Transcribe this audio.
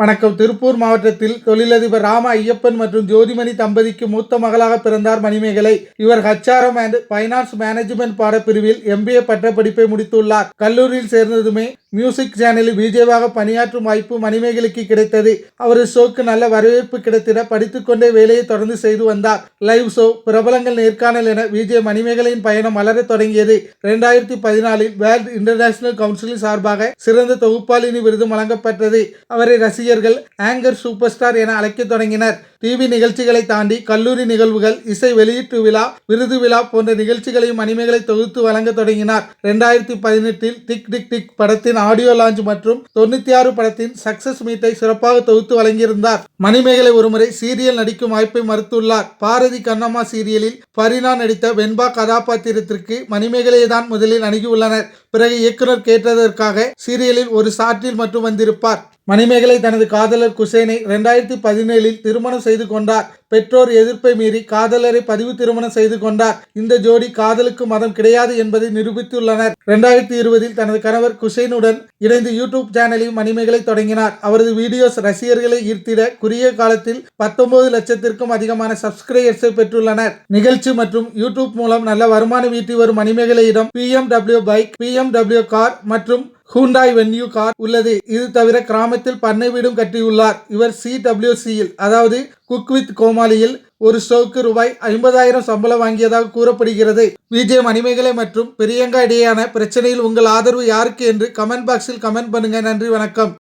வணக்கம். திருப்பூர் மாவட்டத்தில் தொழிலதிபர் ராம ஐயப்பன் மற்றும் ஜோதிமணி தம்பதிக்கு மூத்த மகளாக பிறந்தார் மணிமேகலை. இவர் ஹச்ஆர்எம் அண்ட் பைனான்ஸ் மேனேஜ்மெண்ட் பாடப்பிரிவில் எம்பிஏ பட்டப்படிப்பை முடித்துள்ளார். கல்லூரியில் சேர்ந்ததுமே மியூசிக் சேனலில் விஜயவாக பணியாற்றும் வாய்ப்பு மணிமேகலைக்கு கிடைத்தது. அவரது ஷோக்கு நல்ல வரவேற்பு கிடைத்திட படித்துக்கொண்டே வேலையை தொடர்ந்து செய்து வந்தார். லைவ் ஷோ பிரபலங்கள் நேர்காணல் என விஜய் மணிமேகலையின் பயணம் வளர தொடங்கியது. இரண்டாயிரத்தி பதினாலில் வேர்ல்ட் இன்டர்நேஷனல் கவுன்சிலின் சார்பாக சிறந்த தொகுப்பாளினி விருது வழங்கப்பட்டது. அவரை ரசிகர்கள் ஆங்கர் சூப்பர் ஸ்டார் என அழைக்கத் தொடங்கினர். டிவி நிகழ்ச்சிகளை தாண்டி கல்லூரி நிகழ்வுகள் இசை வெளியீட்டு விழா விருது விழா போன்ற நிகழ்ச்சிகளையும் மணிமேகலை தொகுத்து வழங்க தொடங்கினார். இரண்டாயிரத்தி பதினெட்டில் டிக் டிக் டிக் படத்தின் ஆடியோ லான்ச் மற்றும் தொண்ணூத்தி ஆறு படத்தின் சக்சஸ் மீட்டை சிறப்பாக தொகுத்து வழங்கியிருந்தார். மணிமேகலை ஒருமுறை சீரியல் நடிக்கும் வாய்ப்பை மறுத்துள்ளார். பாரதி கண்ணம்மா சீரியலில் பரினா நடித்த வெண்பா கதாபாத்திரத்திற்கு மணிமேகலையை தான் முதலில் அணுகியுள்ளனர். பிறகு இயக்குனர் கேட்டதற்காக சீரியலில் ஒரு சாற்றில் மட்டும் வந்திருப்பார். மணிமேகலை தனது காதலர் குசேனை இரண்டாயிரத்தி பதினேழில் திருமணம் செய்து கொண்டார். பெற்றோர் எதிர்ப்பை மீறி காதலரை பதிவு திருமணம் செய்து கொண்டார். இந்த ஜோடி காதலுக்கு மதம் கிடையாது என்பதை நிரூபித்துள்ளனர். இரண்டாயிரத்தி இருபதில் தனது கணவர் குஷைனுடன் இணைந்து யூடியூப் சேனலையும் மணிமேகலை தொடங்கினார். அவரது வீடியோஸ் ரசிகர்களை ஈர்த்திட குறுகிய காலத்தில் பத்தொன்பது லட்சத்திற்கும் அதிகமான சப்ஸ்கிரைபர்ஸை பெற்றுள்ளனர். நிகழ்ச்சி மற்றும் யூடியூப் மூலம் நல்ல வருமானம் ஈட்டி வரும் மணிமேகலையிடம் பிஎம்டபிள்யூ பைக் பிஎம்டபிள்யூ கார் மற்றும் ஹூண்டாய் வென்யூ கார் உள்ளது. இது தவிர கிராமத்தில் பண்ணை வீடும் கட்டியுள்ளார். இவர் சிடபிள்யூசியில் அதாவது குக் வித் கோமாளியில் ஒரு ஷோவுக்கு ரூபாய் ஐம்பதாயிரம் சம்பளம் வாங்கியதாக கூறப்படுகிறது. விஜய் மணிமேகலை மற்றும் பிரியங்கா இடையேயான பிரச்சனையில் உங்கள் ஆதரவு யாருக்கு என்று கமெண்ட் பாக்ஸில் கமெண்ட் பண்ணுங்க. நன்றி வணக்கம்.